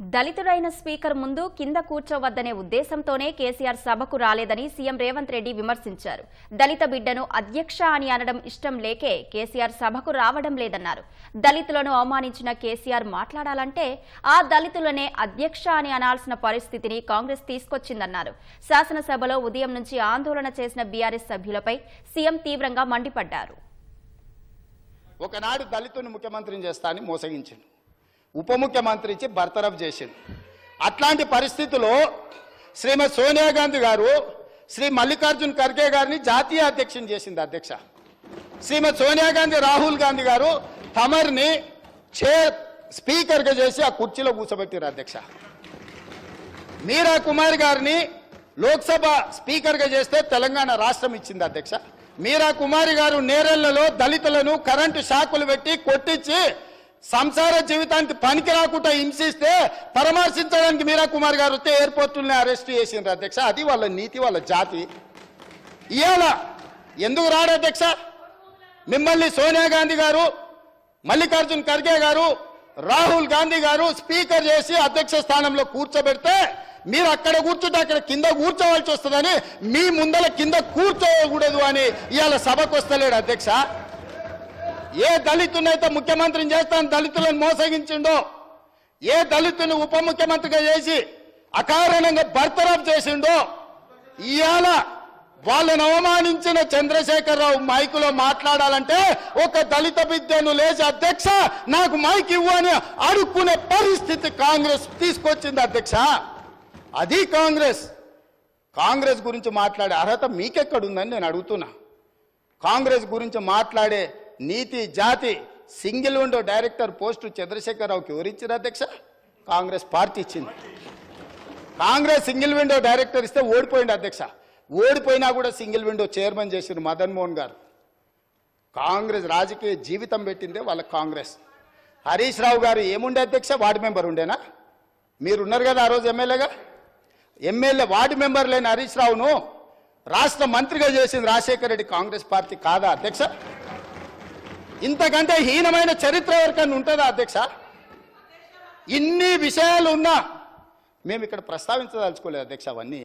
దళితుడైన speaker ముందు కింద కూర్చోవద్దనే ఉద్దేశంతోనే కేసీఆర్ సభకు రాలేదని సీఎం రేవంత్ రెడ్డి విమర్శించారు. దళిత బిడ్డను అధ్యక్ష అని అనడం ఇష్టం లేకే కేసీఆర్ సభకు రావడం లేదన్నారు. దళితులను అవమానించిన కేసీఆర్ మాట్లాడాలంటే ఆ దళితులనే అధ్యక్ష అని అనాల్సిన పరిస్థితిని కాంగ్రెస్ తీసుకొచ్చిందన్నారు. శాసనసభలో ఉదయం నుంచి ఆందోళన చేసిన బీఆర్ఎస్ సభ్యులపై సీఎం తీవ్రంగా మండిపడ్డారు. ఒకనాడు దళితుని ముఖ్యమంత్రిని చేస్తా అని మోసగించింది ఉప ముఖ్యమంత్రి ఇచ్చి బర్తరఫ్ చేసింది అట్లాంటి పరిస్థితుల్లో శ్రీమతి సోనియా గాంధీ గారు శ్రీ మల్లికార్జున్ ఖర్గే గారిని జాతీయ అధ్యక్షుని చేసింది అధ్యక్ష. శ్రీమతి సోనియా గాంధీ రాహుల్ గాంధీ గారు తమర్ని చైర్ స్పీకర్గా చేసి ఆ కుర్చీలో కూర్చోబెట్టారు అధ్యక్ష. మీరా కుమార్ గారిని లోక్సభ స్పీకర్గా చేస్తే తెలంగాణ రాష్ట్రం ఇచ్చింది అధ్యక్ష. మీరా కుమారి గారు నేరెళ్ళలో దళితులను కరెంటు షాకులు పెట్టి కొట్టించి సంసార జీవితానికి పనికి రాకుండా హింసిస్తే పరామర్శించడానికి మీరా కుమార్ గారు వస్తే ఎయిర్పోర్టుల్ని అరెస్ట్ చేసిండ్రు అధ్యక్ష. అది వాళ్ళ నీతి వాళ్ళ జాతి. ఇవాళ ఎందుకు రాడు అధ్యక్ష? మిమ్మల్ని సోనియా గాంధీ గారు మల్లికార్జున్ ఖర్గే గారు రాహుల్ గాంధీ గారు స్పీకర్ చేసి అధ్యక్ష స్థానంలో కూర్చోబెడితే మీరు అక్కడ కూర్చుంటే అక్కడ కింద కూర్చోవాల్సి వస్తుందని మీ ముందల కింద కూర్చోకూడదు అని ఇవాళ సభకు వస్తలేడు అధ్యక్ష. ఏ దళితునైతే ముఖ్యమంత్రిని చేస్తాను దళితులను మోసగించిండో ఏ దళితుని ఉప ముఖ్యమంత్రిగా చేసి అకారణంగా బర్తరఫ్ చేసిండో ఇవాళ వాళ్ళని అవమానించిన చంద్రశేఖరరావు మైకులో మాట్లాడాలంటే ఒక దళిత బిడ్డను లేచి అధ్యక్ష నాకు మైక్ ఇవ్వు అని అడుక్కునే పరిస్థితి కాంగ్రెస్ తీసుకొచ్చింది అధ్యక్ష. అది కాంగ్రెస్. కాంగ్రెస్ గురించి మాట్లాడే అర్హత మీకెక్కడుందని నేను అడుగుతున్నా. కాంగ్రెస్ గురించి మాట్లాడే నీతి జాతి సింగిల్ విండో డైరెక్టర్ పోస్టు చంద్రశేఖరరావుకి ఎవరిచ్చారు అధ్యక్ష? కాంగ్రెస్ పార్టీ ఇచ్చింది. కాంగ్రెస్ సింగిల్ విండో డైరెక్టర్ ఇస్తే ఓడిపోయింది అధ్యక్ష. ఓడిపోయినా కూడా సింగిల్ విండో చైర్మన్ చేసిన మదన్ మోహన్ గారు. కాంగ్రెస్ రాజకీయ జీవితం పెట్టిందే వాళ్ళ కాంగ్రెస్. హరీష్ రావు గారు ఏముండే అధ్యక్ష? వార్డు మెంబర్ ఉండేనా? మీరు ఉన్నారు కదా ఆ రోజు ఎమ్మెల్యేగా? ఎమ్మెల్యే వార్డు మెంబర్ లేని హరీష్ రావును రాష్ట్ర మంత్రిగా చేసింది రాజశేఖర రెడ్డి కాంగ్రెస్ పార్టీ కాదా అధ్యక్ష? ఇంతకంటే హీనమైన చరిత్ర ఎవరికైనా ఉంటుందా అధ్యక్ష? ఇన్ని విషయాలు ఉన్నా మేము ఇక్కడ ప్రస్తావించదలుచుకోలేదు అధ్యక్ష అవన్నీ.